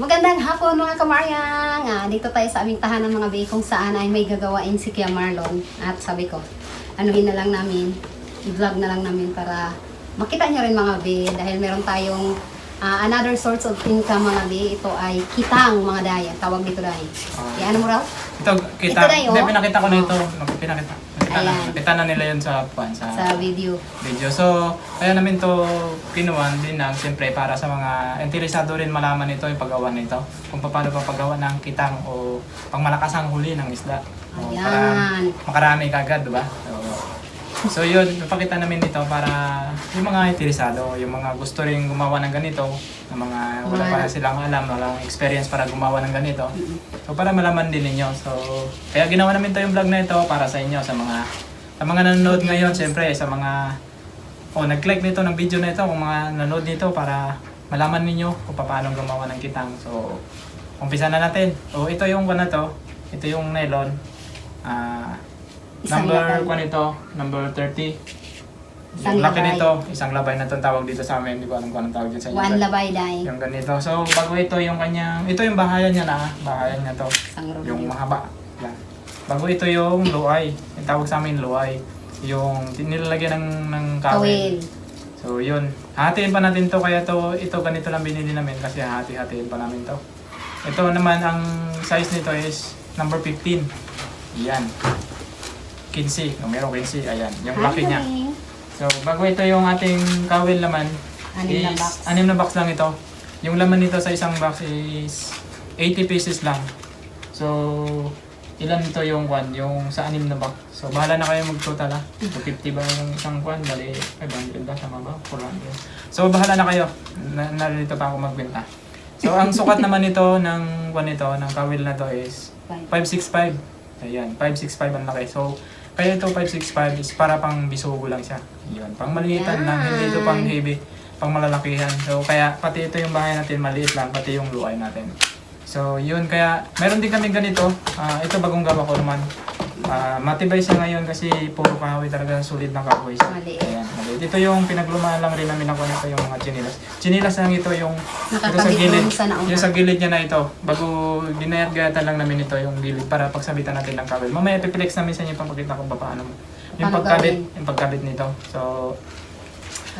Magandang hapon mga kamaryang! Ah, dito tayo sa aming tahanan mga bay kung saan ay may gagawain si Kuya Marlon. At sabi ko, anuhin na lang namin, i-vlog na lang namin para makita nyo rin mga bay dahil meron tayong ah, another source of income mga bay. Ito ay kitang mga daya. Tawag dito dahil. Ah. Eh, ano mo raw? Ito, kita. Ito yun. Hindi, pinakita ko na ito. Pinakita. Ayan. nakita na nila yun sa, pan, sa, Sa video. video. So, kaya namin to kinuha din lang, siyempre, para sa mga interesado rin malaman ito, yung paggawa nito. Kung paano pa paggawa ng kitang o pangmalakas ang huli ng isda. O, Para Ayan. makarami kagad, di ba? So, yun, napakita namin ito para yung mga interesado, yung mga gusto rin gumawa ng ganito, ng mga wala pa silang alam, walang experience para gumawa ng ganito. So para malaman din ninyo. So kaya ginawa namin to yung vlog na ito para sa inyo sa mga sa mga nanonood ngayon, siyempre sa mga oh nag-click nito ng video na ito, kung mga nanonood nito para malaman ninyo kung paano gumawa ng kitang. So umpisa na natin. Oh ito yung ano to, ito yung nylon. Ah Isang number labay. ko nito, number 30. Isang yung laki labay. nito, isang labay na itong tawag dito sa amin. Hindi ko alam kung anong tawag dyan sa inyo. One labay dahil. Yung ganito. So, bago ito yung kanyang, ito yung bahayan niya na, bahayan niya to. Isang. Yung mahaba. Yan. Bago ito yung luay. Yung tawag sa amin luay. Yung nilalagyan ng, ng kawil. Kawil. So, yun. Hatiin pa natin to. Kaya to, ito ganito lang binili namin kasi hati-hatiin pa namin to. Ito naman, ang size nito is number 15. Yan. 15. Kung meron 15, ayan. Yung laki niya. So, bago ito yung ating kawil naman, Anim na box. anim na box lang ito. Yung laman nito sa isang box is 80 pieces lang. So, ilan ito yung kwan, yung sa anim na box. So, bahala na kayo mag-total ha. 250 ba yung isang kwan? Bali, 500 ba? Tama ba? 400. So, bahala na kayo. Na, narito pa ako magbenta. So, ang sukat naman nito ng kwan nito, ng kawil na to is Five. 565. Ayan, 565 ang laki. So, kaya ito 565 is para pang bisugo lang siya. Yun, pang maliitan lang, hindi ito pang heavy, pang malalakihan. So, kaya pati ito yung bahay natin maliit lang, pati yung luay natin. So, yun, kaya meron din kami ganito. Ah, ito bagong gawa ko naman. Ah, matibay siya ngayon kasi puro kahoy talaga, sulit ng kahoy siya. Maliit. Ayan, maliit. Ito yung pinaglumaan lang rin namin ako nito yung mga chinilas. Chinilas lang ito yung ito sa gilid. sa. Yung sa gilid niya na ito. Bago ginayat-gayatan lang namin ito yung gilid para pagsabitan natin ng kawil. Mamaya piplex namin sa inyo papakita kung paano mo. Yung pagkabit, yung pagkabit nito. So,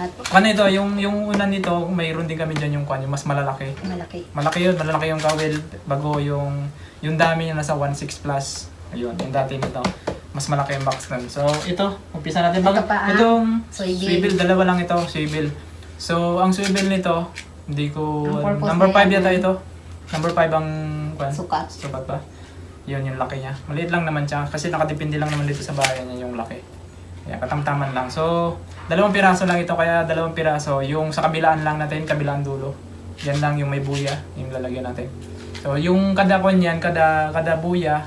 At ano ito, yung, yung una nito, mayroon din kami dyan yung kwan, yung mas malalaki. malaki. Malaki yun, malalaki yung kawil. Bago yung, yung dami niya nasa 1.6 plus. Ayun, yung dati nito. Mas malaki yung box nun. So, ito, umpisa natin. Bago, Ito pa, ah. itong Swivel. swivel, dalawa lang ito, swivel. So, ang swivel nito, hindi ko, Ang purpose number niya 5 yata yan. ito. Number 5 ang, kwan, Sukat. sukat ba? Yun yung laki niya. Maliit lang naman siya, kasi nakadepende lang naman dito sa bahay niya yung laki. Kaya katamtaman lang. So, dalawang piraso lang ito, kaya dalawang piraso. Yung sa kabilaan lang natin, kabilaan dulo. Yan lang yung may buya, yung lalagyan natin. So, yung kada kon yan, kada, kada buya,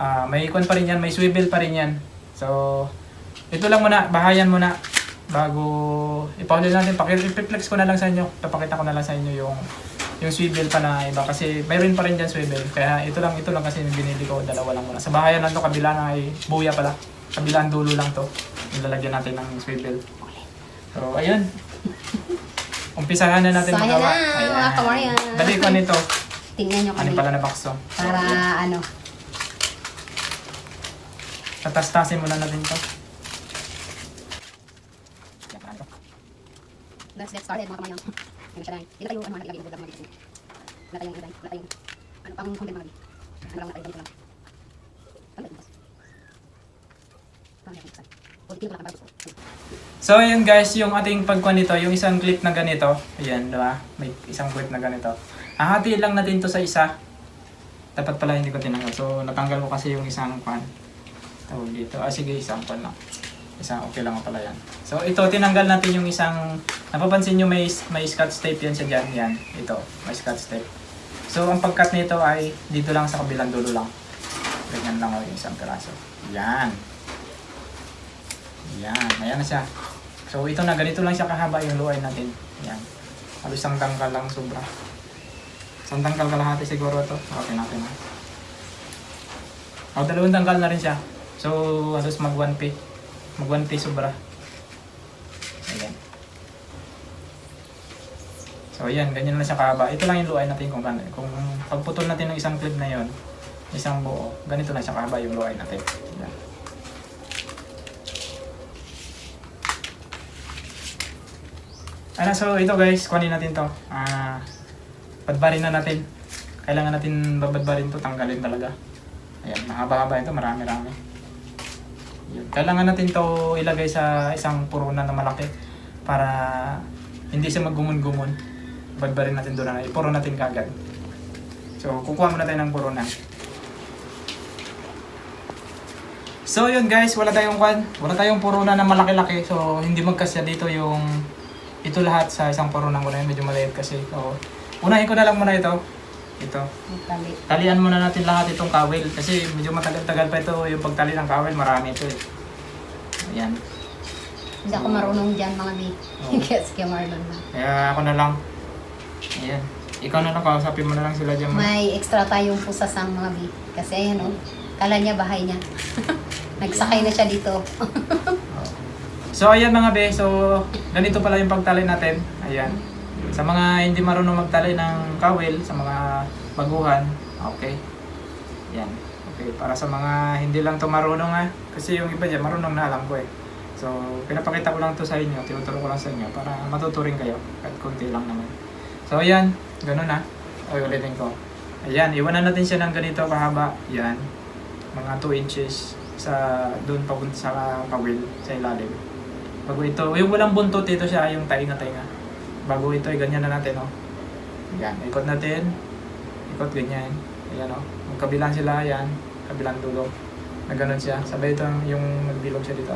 ah may kon pa rin yan, may swivel pa rin yan. So, ito lang muna, bahayan muna bago ipaulit natin. Pakiplex ko na lang sa inyo. Papakita ko na lang sa inyo yung yung swivel pa na iba kasi mayroon pa rin dyan swivel. Kaya ito lang, ito lang kasi yung binili ko, dalawa lang muna. Sa bahayan lang to, kabila na ay buya pala. Kabilang dulo lang to. Yung lalagyan natin ng swivel. So, ayun. Umpisahan na natin magawa. na, mga kamaryan. Balik ko nito. Tingnan nyo kami. Ano pala na box to? So, Para ano. Tatas-tasin muna natin to. Yan, parang ito. Let's get started mga kamaryan. Yan siya lang. Dito tayo ano, naglagay ng vlog mga dito. Wala tayong ano, wala tayong ano pang content mga dito. Ano lang tayo ganito lang. Ano ito? Ano ba ito? O, dito lang bago. So ayun guys, yung ating pagkuha nito, yung isang clip na ganito, ayan, di ba? May isang clip na ganito. Ahati lang natin to sa isa. Dapat pala hindi ko tinanggal. So natanggal ko kasi yung isang pan. Tawag dito. Ah sige, pan lang. Isang okay lang pala yan. So ito, tinanggal natin yung isang, napapansin nyo may, may scotch tape yan sa dyan. Yan, ito, may scotch tape. So ang pagkat nito ay dito lang sa kabilang dulo lang. Ganyan lang o yung isang piraso. Yan. Yan, ayan na siya. So ito na, ganito lang siya kahaba yung luay natin. Yan. Halos isang tangkal lang sobra. Isang tangkal kalahati siguro to. Okay natin na. O, dalawang tangkal na rin siya. So, halos mag 1p. Mag 1p sobra. Ayan. So, ayan, ganyan na siya kahaba. Ito lang yung luay natin kung kung pagputol natin ng isang clip na yon, isang buo, ganito na siya kahaba yung luay natin. Yan. Ano, so ito guys, kunin natin to. Ah, badbarin na natin. Kailangan natin babadbarin to, tanggalin talaga. Ayan, mahaba-haba ito, marami-rami. Kailangan natin to ilagay sa isang purunan na malaki para hindi siya maggumun-gumun. Badbarin natin doon na, ipuro natin kagad. So, kukuha muna tayo ng purunan. So yun guys, wala tayong kwan, wala tayong purunan na malaki-laki. So hindi magkasya dito yung ito lahat sa isang purunan ko yun, medyo maliit kasi. So unahin ko na lang muna ito. Ito. Ang tali. Talian muna natin lahat itong kawil kasi medyo matagal-tagal pa ito yung pagtali ng kawil, marami ito eh. Ayan. Hindi ako marunong dyan mga bi. Oo. Kaya si Kuya Marlon na. Kaya ako na lang. Ayan. Ikaw na lang, kausapin mo na lang sila dyan. May extra tayong pusa sang mga bi. Kasi ayan o, kala niya bahay niya. Nagsakay na siya dito. So ayan mga be, so ganito pala yung pagtali natin. Ayan. Sa mga hindi marunong magtali ng kawil, sa mga baguhan, okay. Yan. Okay, para sa mga hindi lang to marunong ha, kasi yung iba dyan marunong na alam ko eh. So, pinapakita ko lang to sa inyo, tinuturo ko lang sa inyo para matuturing kayo, kahit konti lang naman. So ayan, ganun na. Okay, ulitin ko. Ayan, iwanan natin siya ng ganito kahaba. Yan. Mga 2 inches sa doon papunta sa kawil, sa ilalim. Bago ito, yung walang buntot ito siya, yung tainga-tainga. Bago ito, ay ganyan na natin, oh. Yan, ikot natin. Ikot ganyan. Ayan, oh. Magkabilang sila, yan. Kabilang dulo. Na ganun siya. Sabay ito yung nagbilog siya dito.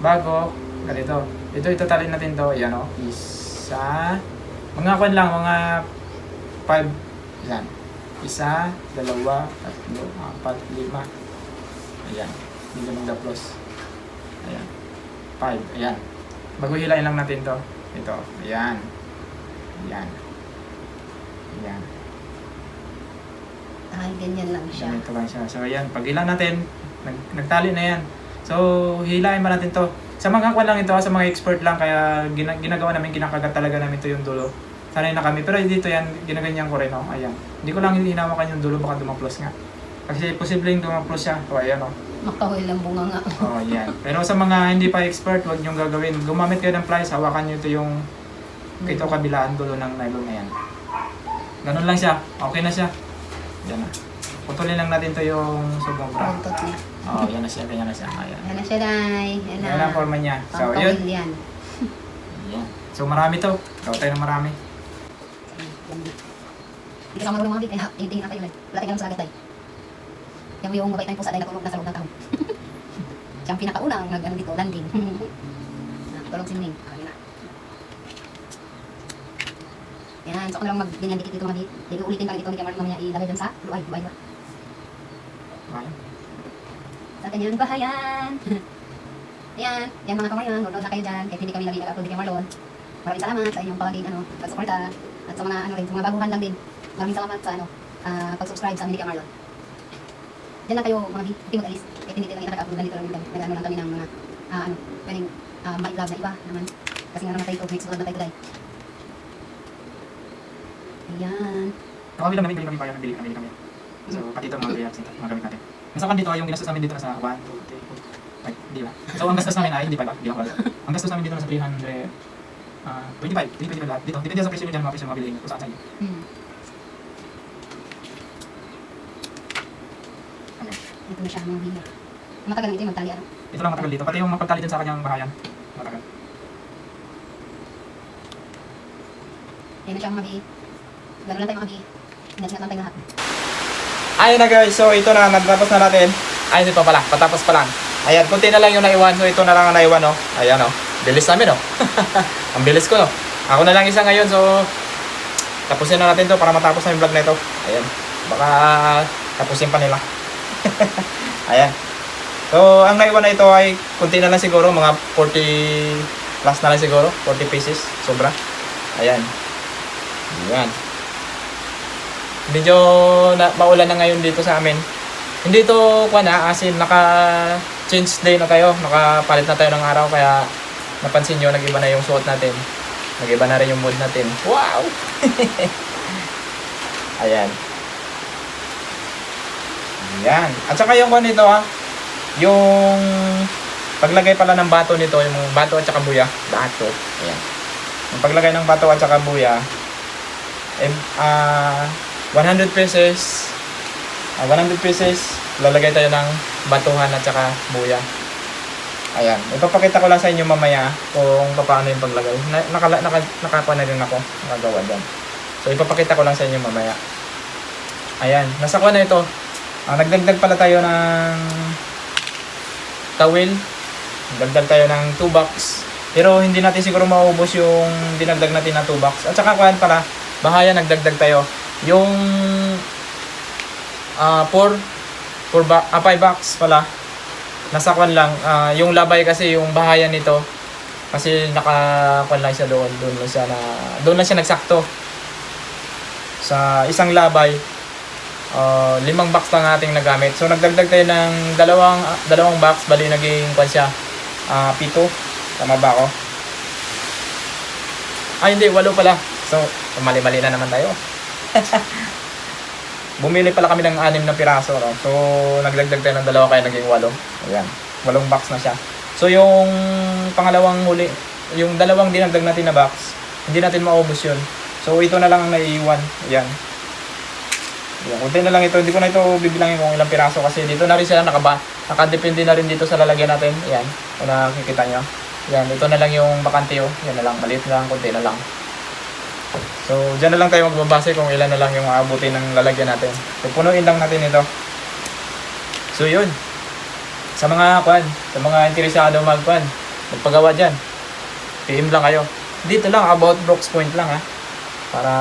Bago, ganito. Ito, itatalin natin to. Ayan, oh. Isa. Mga kwan lang, mga five. Yan. Isa, dalawa, tatlo, apat, lima. Ayan. Hindi ganun daplos. Ayan. Five. Ayan. Bago hilain lang natin to. Ito. Ayan. Ayan. Ayan. Ay, ganyan lang siya. Ganito lang siya. So ayan. Pag hila natin, nag, nagtali na yan. So hilain ba natin to. Sa mga kwan lang ito, sa mga expert lang, kaya gina, ginagawa namin, kinakagat talaga namin ito yung dulo. Sanay na kami. Pero dito yan, ginaganyan ko rin. Oh. Ayan. Hindi ko lang hinawakan yung dulo, baka dumaplos nga. Kasi posibleng dumaplos siya. O ayan o. Oh. Makahul ang bunga nga. Oh, yan. Pero sa mga hindi pa expert, huwag niyong gagawin. Gumamit kayo ng pliers, hawakan niyo ito yung ito kabilaan dulo ng nylon na yan. Ganun lang siya. Okay na siya. Yan na. Putulin lang natin to yung sumobra. Buntot niya. Oh, yan na siya. Ganyan na siya. Ayan. Yan na siya, Day. Yan na. Yan ang forma niya. So, yun. yan. Yan. So, marami to. Gawa tayo ng marami. Hindi ka marunong mga bi. Kaya tingin na tayo lang. Wala tayong sa agad tayo. Yan yung mabait tayong pusa dahil natulog na sa loob ng kahon. Siya ang pinakaunang nag ano dito, landing. Natulog si Ning. Ayun na. Yan, so na lang mag-ganyan dikit dito mga bi. Hindi ulitin ka dito ni Kamar mamaya ilagay dyan sa luay, luay na. Ayan. Sa kanyang bahayan. Ayan, yan mga kamaryan, nood na kayo dyan. Kahit hindi kami lagi nag-upload ni Marlon. Maraming salamat sa inyong palaging ano, pagsuporta. At sa mga ano rin, sa mga baguhan lang din. Maraming salamat sa ano, ah, pag-subscribe sa amin ni Marlon. Diyan lang kayo mga bi, hindi mag-alis. Kahit hindi lang nag-upload, ganito lang din. Nag-ano lang kami ng mga, ah, ano, pwedeng uh, ma-vlog na iba naman. Kasi nga naman tayo ito, may susunod na tayo today. Ayan. Nakawin lang namin, bili kami pa yan. Bili kami, kami. So, pati ito mga layers, mga gamit natin. Nasa kan dito, yung ginastos namin dito nasa 1, 2, 3, 4. Ay, hindi ba? So, ang gastos namin ay, hindi pa ba? Hindi ako alam. Ang gastos namin dito nasa 300, ah 25, 25 lahat. Dito, depende sa presyo nyo dyan, mga presyo mga bilihin kung saan sa inyo. Hmm. Ito na siya mga bi. Matagal na ito yung magtali ano. Ito lang matagal dito. Pati yung magpagtali dyan sa kanyang bahayan. Matagal. Ayan na siya mga bi. Gano'n lang tayo mga bi. Ingat-ingat lang tayo lahat. Ayun na guys, so ito na, natapos na natin. Ayun ito pala, patapos pa lang. Ayan, kunti na lang yung naiwan, so ito na lang ang naiwan, no? Ayan, no? Bilis namin, no? ang bilis ko, no? Ako na lang isa ngayon, so... Tapusin na natin to para matapos na yung vlog na ito. Ayan. Baka tapusin pa nila. Ayan. So, ang naiwan na ito ay kunti na lang siguro, mga 40 plus na lang siguro. 40 pieces, sobra. Ayan. Ayan medyo na, maulan na ngayon dito sa amin. Hindi to kuha na, as in naka change day na tayo, nakapalit na tayo ng araw kaya napansin nyo, nag-iba na yung suot natin. Nag-iba na rin yung mood natin. Wow! Ayan. Ayan. At saka yung kwan nito ha, yung paglagay pala ng bato nito, yung bato at saka buya. Bato. Ayan. Yung paglagay ng bato at saka buya, eh, ah 100 pesos, ah 100 pesos, lalagay tayo ng batuhan at saka buya. Ayan. Ipapakita ko lang sa inyo mamaya kung paano yung paglagay. Na, nakala, naka, nakapa na rin ako. Nakagawa dyan. So, ipapakita ko lang sa inyo mamaya. Ayan. Nasa kuha na ito. Ah, nagdagdag pala tayo ng towel. Nagdagdag tayo ng 2 box. Pero hindi natin siguro maubos yung dinagdag natin na 2 box. At saka kuhan pala, bahaya nagdagdag tayo. Yung ah 4 4 ba ah, 5 box pala. Nasa kwan lang. Ah, yung labay kasi yung bahayan nito. Kasi naka kwan lang siya doon. Doon lang siya na doon lang siya nagsakto. Sa isang labay ah, limang box lang ating nagamit. So nagdagdag tayo ng dalawang ah, dalawang box. Bali naging kwan siya ah, pito tama ba ako? Ay hindi. Walo pala. So mali-mali na naman tayo bumili pala kami ng anim na piraso. No? So, nagdagdag tayo ng dalawa kaya naging walo. Ayan. Walong box na siya. So, yung pangalawang huli, yung dalawang dinagdag natin na box, hindi natin maubos yun. So, ito na lang ang naiiwan. Ayan. Ayan. Kunti na lang ito. Hindi ko na ito bibilangin kung ilang piraso kasi dito na rin sila nakaba. Nakadepende na rin dito sa lalagyan natin. Ayan. Kung nakikita nyo. Ayan. Ito na lang yung bakante. Oh. Yan na lang. Maliit na lang. Kunti na lang. So, dyan na lang tayo magbabase kung ilan na lang yung aabutin ng lalagyan natin. So, punuin lang natin ito. So, yun. Sa mga kwan, sa mga interesado magkwan, magpagawa dyan. PM lang kayo. Dito lang, about Brooks Point lang ha. Para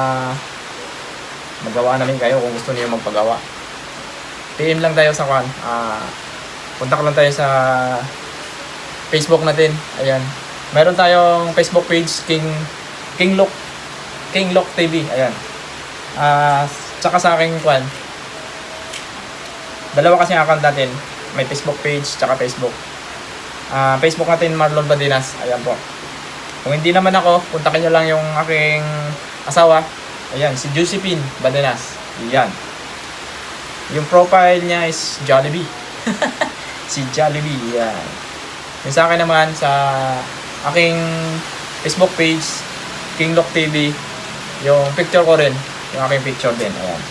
magawa namin kayo kung gusto niyo magpagawa. PM lang tayo sa kwan. Ah, kontak lang tayo sa Facebook natin. Ayan. Meron tayong Facebook page, King King Look King Lock TV. Ayan. Ah, tsaka sa aking kwan. Dalawa kasi ang account natin. May Facebook page tsaka Facebook. Ah, Facebook natin Marlon Badinas. Ayan po. Kung hindi naman ako, kontakin nyo lang yung aking asawa. Ayan, si Josephine Badinas. Ayan. Yung profile niya is Jollibee. si Jollibee. Ayan. Yung sa akin naman sa aking Facebook page, King Lock TV, yung picture ko rin, yung aking picture din, ayan.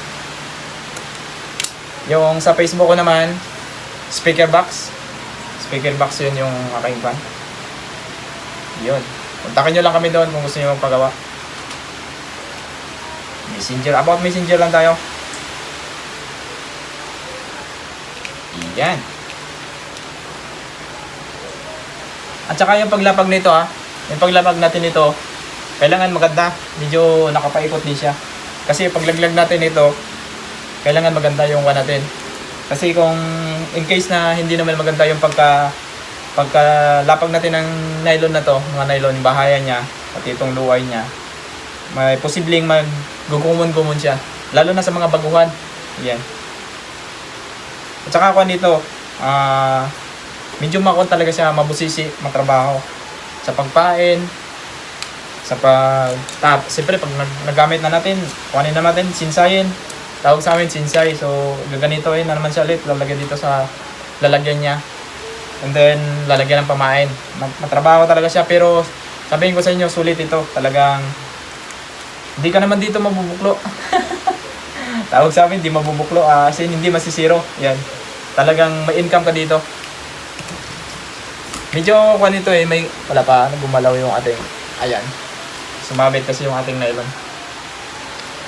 Yung sa Facebook ko naman, speaker box. Speaker box yun yung aking fan. Yun. Kontakin nyo lang kami doon kung gusto nyo magpagawa. Messenger. About messenger lang tayo. Yan. At saka yung paglapag nito ha. Yung paglapag natin nito, kailangan maganda. Medyo nakapaikot din siya. Kasi paglaglag natin ito, kailangan maganda yung one natin. Kasi kung in case na hindi naman maganda yung pagka pagka lapag natin ng nylon na to, mga nylon yung bahayan niya, pati itong luway niya, may posibleng maggugumon-gumon siya. Lalo na sa mga baguhan. Yan. At saka ako nito, ah medyo makon talaga siya, mabusisi, matrabaho. Sa pagpain, sa pag tap siyempre pag nag, nagamit na natin kuhanin na natin sinsayin. Tawag sa amin sinsay. So gaganitoin na naman siya ulit lalagyan dito sa lalagyan niya. And then lalagyan ng pamain. Mag, matrabaho talaga siya pero sabihin ko sa inyo sulit ito. Talagang hindi ka naman dito mabubuklo. Tawag sa amin hindi mabubuklo. Ah, as in, hindi masisiro. Yan. Talagang may income ka dito. Medyo kung ito eh may wala pa gumalaw yung ating ayan Sumabit kasi yung ating nylon.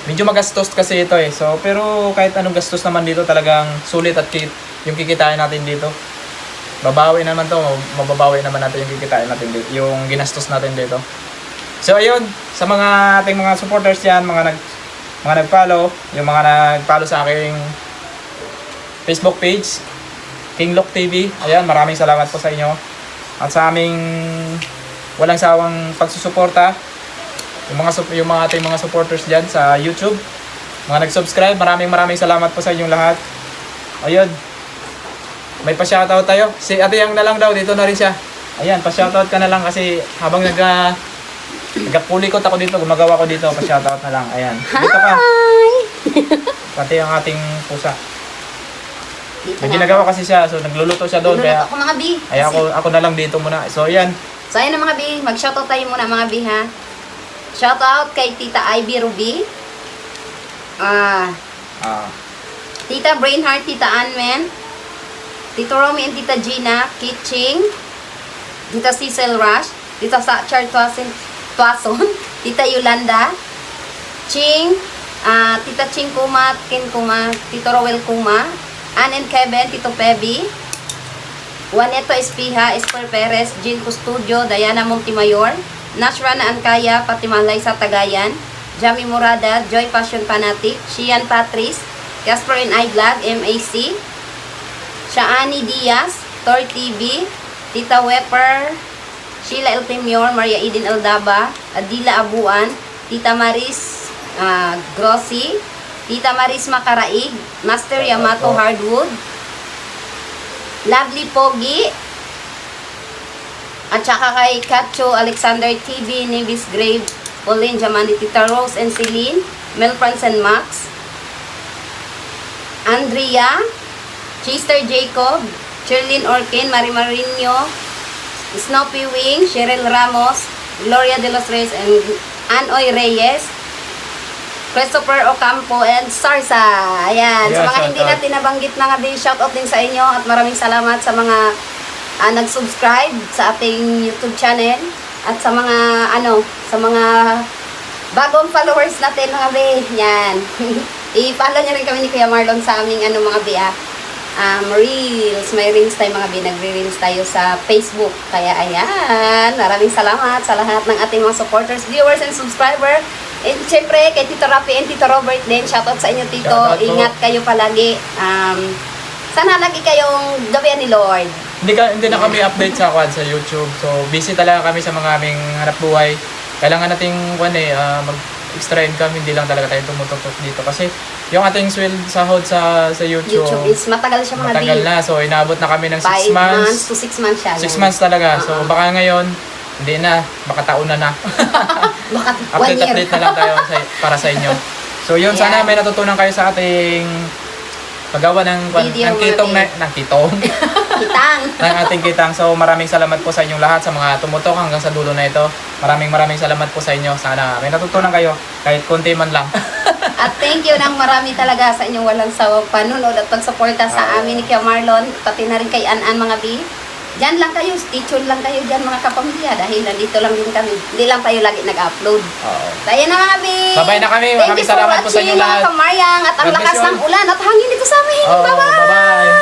Medyo magastos kasi ito eh. So, pero kahit anong gastos naman dito talagang sulit at kit yung kikitain natin dito. Babawi naman to, mababawi naman natin yung kikitain natin dito, yung ginastos natin dito. So, ayun, sa mga ating mga supporters yan, mga nag mga nag-follow, yung mga nag-follow sa aking Facebook page, King Lock TV. Ayan, maraming salamat po sa inyo. At sa aming walang sawang pagsusuporta, yung mga yung mga ating mga supporters diyan sa YouTube, mga nag-subscribe, maraming maraming salamat po sa inyong lahat. Ayun. May pa-shoutout tayo. Si Ate Yang na lang daw, dito na rin siya. Ayan, pa-shoutout ka na lang kasi habang nag Nagkapulikot ako dito, gumagawa ko dito, pa-shoutout na lang. Ayan. Dito ka. Hi! Pati ang ating pusa. Dito May na ginagawa kasi siya, so nagluluto siya doon. Niluluto Kaya, ako mga bi. ay ako, ako na lang dito muna. So, yan. So ayun na mga bi, mag-shoutout tayo muna mga bi ha. Shoutout kay Tita Ivy Ruby. Ah, Ah, Tita Brainheart, Tita Anwen, Tito Romy and Tita Gina, Kitching, Tita Cecil Rush, Tita Sachar Tuason, Tuason Tita Yolanda, Ching, ah, Tita Ching Kuma, Ken Kuma, Tito Rowel Kuma, Ann and Kevin, Tito Pebi, Juaneto Espiha, Esper Perez, Jean Custodio, Diana Montimayor, Nashrana Ankaya, pati Malay sa Tagayan, Jami Murada, Joy Passion Fanatic, Shian Patrice, Casper and I Vlog, MAC, Shaani Diaz, Tor TV, Tita Weper, Sheila El Timior, Maria Eden Aldaba, Adila Abuan, Tita Maris ah, Grossi, Tita Maris Makaraig, Master Yamato Hardwood, Lovely Pogi, at saka kay Kacho Alexander TV, Nevis Grave, Pauline Jamani, Tita Rose and Celine, Mel Franz and Max, Andrea, Chester Jacob, Cherlyn Orkin, Mari Marino, Snoopy Wing, Cheryl Ramos, Gloria de los Reyes, and Anoy Reyes, Christopher Ocampo, and Sarsa. Ayan. sa Yeah, mga shout hindi out. natin nabanggit na nga din, shoutout din sa inyo at maraming salamat sa mga ah, nag-subscribe sa ating YouTube channel at sa mga ano, sa mga bagong followers natin mga be. Yan. I-follow niyo rin kami ni Kuya Marlon sa aming ano mga be ah. Um, reels, may reels tayo mga be, nagre-reels tayo sa Facebook. Kaya ayan, maraming salamat sa lahat ng ating mga supporters, viewers, and subscriber. And syempre, kay Tito Rapi and Tito Robert din, shoutout sa inyo Tito. Ingat kayo palagi. Um, sana lagi kayong gabihan ni Lord. Hindi, ka, hindi na kami update sa kwan sa YouTube. So, busy talaga kami sa mga aming hanap buhay. Kailangan nating kwan eh, ah, mag-extra income. Hindi lang talaga tayo tumutok dito. Kasi yung ating sweld sahod sa, sa YouTube, YouTube is matagal siya mga matagal na. So, inabot na kami ng 6 Five months. months to 6 months siya. 6 months talaga. So, Oo. baka ngayon, hindi na. Baka taon na na. Baka one year. Update-update na lang tayo sa, para sa inyo. So, yun. Sana may natutunan kayo sa ating paggawa ng, Video, ng kitong na, ng kitong. Kitang. ng ating kitang. So maraming salamat po sa inyong lahat sa mga tumutok hanggang sa dulo na ito. Maraming maraming salamat po sa inyo. Sana may natutunan kayo kahit konti man lang. At thank you ng marami talaga sa inyong walang sawang panunod at pagsuporta sa Oo. amin ni Kuya Marlon, pati na rin kay An-An mga bi. Diyan lang kayo, stay tuned lang kayo dyan mga kapamilya dahil nandito lang din kami. Hindi lang tayo lagi nag-upload. Oo. Tayo na mga bi! Bye-bye na kami. Thank Maraming you for salamat po sa watching inyo lahat. mga kamaryang at ang God bless lakas you ng ulan at hangin dito sa amin. Bye-bye! bye-bye.